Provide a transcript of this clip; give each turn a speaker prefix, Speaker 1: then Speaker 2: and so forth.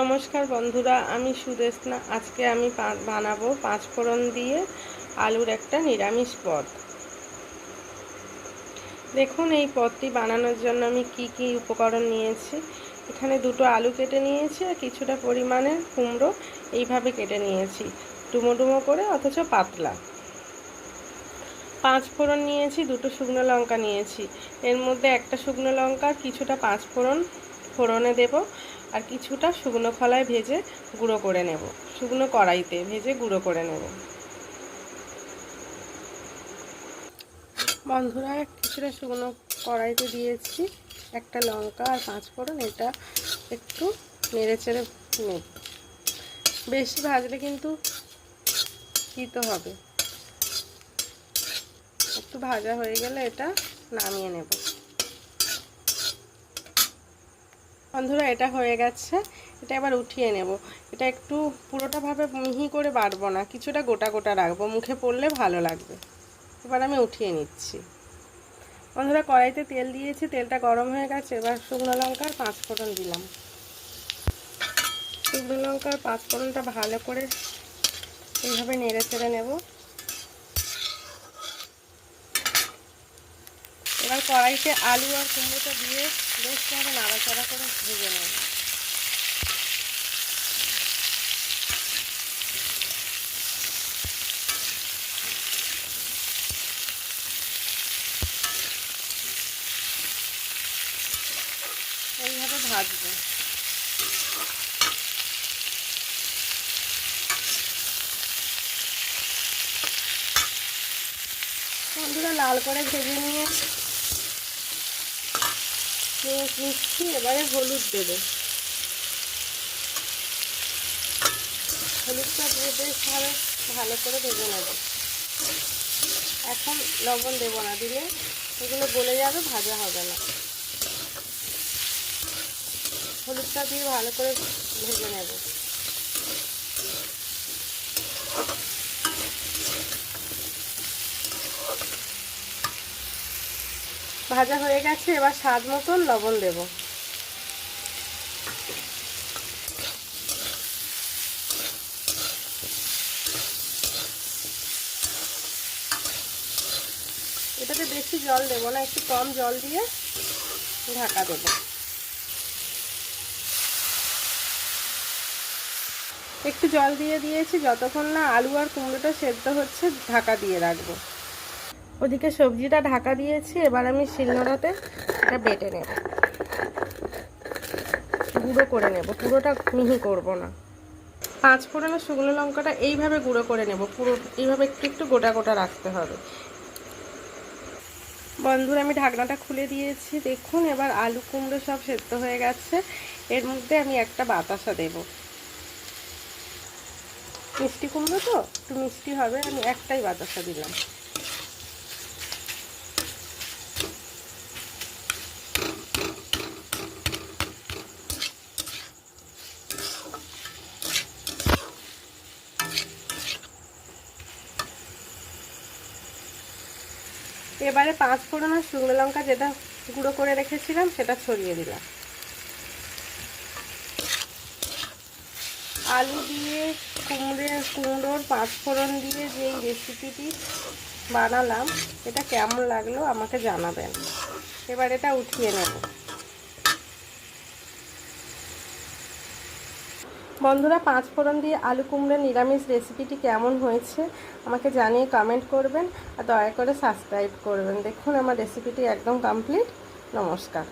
Speaker 1: নমস্কার বন্ধুরা, আমি সুদেশনা আজকে আমি বানাবো পাঁচ ফোড়ন দিয়ে আলুর একটা নিরামিষ পদ। দেখুন, এই পদটি বানানোর জন্য আমি কি কি উপকরণ নিয়েছি। এখানে দুটো আলু কেটে নিয়েছি আর কিছুটা পরিমাণে কুমড়ো এইভাবে কেটে নিয়েছি, ডুমো ডুমো করে অথচ পাতলা। পাঁচ ফোড়ন নিয়েছি, দুটো শুকনো লঙ্কা নিয়েছি। এর মধ্যে একটা শুকনো লঙ্কা, কিছুটা পাঁচ ফোড়ন ফোড়নে দেব। আর কিছুটা শুকনো খলায় ভেজে গুঁড়ো করে নেব। শুকনো কড়াইতে ভেজে গুঁড়ো করে নেব। বন্ধুরা, কিছুটা শুকনো কড়াইতে দিয়েছি। একটা লঙ্কা আর পাঁচ ফোড়ন, এটা একটু নেড়ে চেড়ে নেব। বেশি ভাজলে কিন্তু দিতে হবে। একটু ভাজা হয়ে গেলে এটা নামিয়ে নেব। বন্ধুরা এটা হয়ে গেছে। এটা এবার উঠিয়ে নেব। এটা একটু পুরোটা ভাবে মিহি করে বাড়বো না, কিছুটা গোটা গোটা রাখব। মুখে পড়লে ভালো লাগবে। এবার আমি উঠিয়ে নিচ্ছি। বন্ধুরা, কড়াইতে তেল দিয়েছি, তেলটা গরম হয়ে গেছে। এবার শুকনো লঙ্কার পাঁচ ফোড়ন দিলাম। শুকনো লঙ্কার পাঁচ ফোড়নটা ভালো করে এইভাবে নেড়ে চেড়ে নেব। কড়াইতে আলু আর কুমড়োটা দিয়ে বেশ ভাবে নাড়াচাড়া করে ভেজে নেব। এইভাবে ভাজবো। বন্ধুরা, লাল করে ভেজে নিয়ে মিষ্টি এবারে হলুদ দেবে। হলুদটা দিয়ে বেশ ভালো ভালো করে ভেজে নেব। এখন লবণ দেবো না, দিলে এগুলো গলে যাবে, ভাজা হবে না। হলুদটা দিয়ে ভালো করে ভেজে নেব। ভাজা হয়ে গেছে, এবার স্বাদ মতন লবণ দেব। এটাতে বেশি জল দেবো না, একটু কম জল দিয়ে ঢাকা দেবো। একটু জল দিয়ে দিয়েছি, যতক্ষণ না আলু আর কুমড়োটা সেদ্ধ হচ্ছে, ঢাকা দিয়ে রাখব। ওদিকে সবজিটা ঢাকা দিয়েছি, এবার আমি শিলনোড়াতে এটা বেটে নেব। গুঁড়ো করে নেব, পুরোটা মিহি করব না। পাঁচ ফোড়নে শুকনো লঙ্কাটা এইভাবে গুঁড়ো করে নেব, পুরো এইভাবে একটু একটু গোটা গোটা রাখতে হবে। বন্ধুরা, আমি ঢাকনাটা খুলে দিয়েছি। দেখুন, এবার আলু কুমড়ো সব সেদ্ধ হয়ে গেছে। এর মধ্যে আমি একটা বাতাসা দেব। মিষ্টি কুমড়ো তো? একটু মিষ্টি হবে, আমি একটাই বাতাসা দিলাম। এবারে পাঁচ ফোড়ন আর শুকনো লঙ্কা যেটা গুঁড়ো করে রেখেছিলাম, সেটা ছড়িয়ে দিলাম। আলু দিয়ে কুমড়ে, কুমড়োর পাঁচ ফোড়ন দিয়ে যেই রেসিপিটি বানালাম, এটা কেমন লাগল আমাকে জানাবেন। এবার এটা উঠিয়ে নেব। বন্ধুরা, পাঁচ ফোড়ন দিয়ে আলু কুমড়ো নিরামিষ রেসিপিটি কেমন হয়েছে আমাকে জানিয়ে কমেন্ট করবেন আর দয়া করে সাবস্ক্রাইব করবেন। দেখুন, আমার রেসিপিটি একদম কমপ্লিট নমস্কার।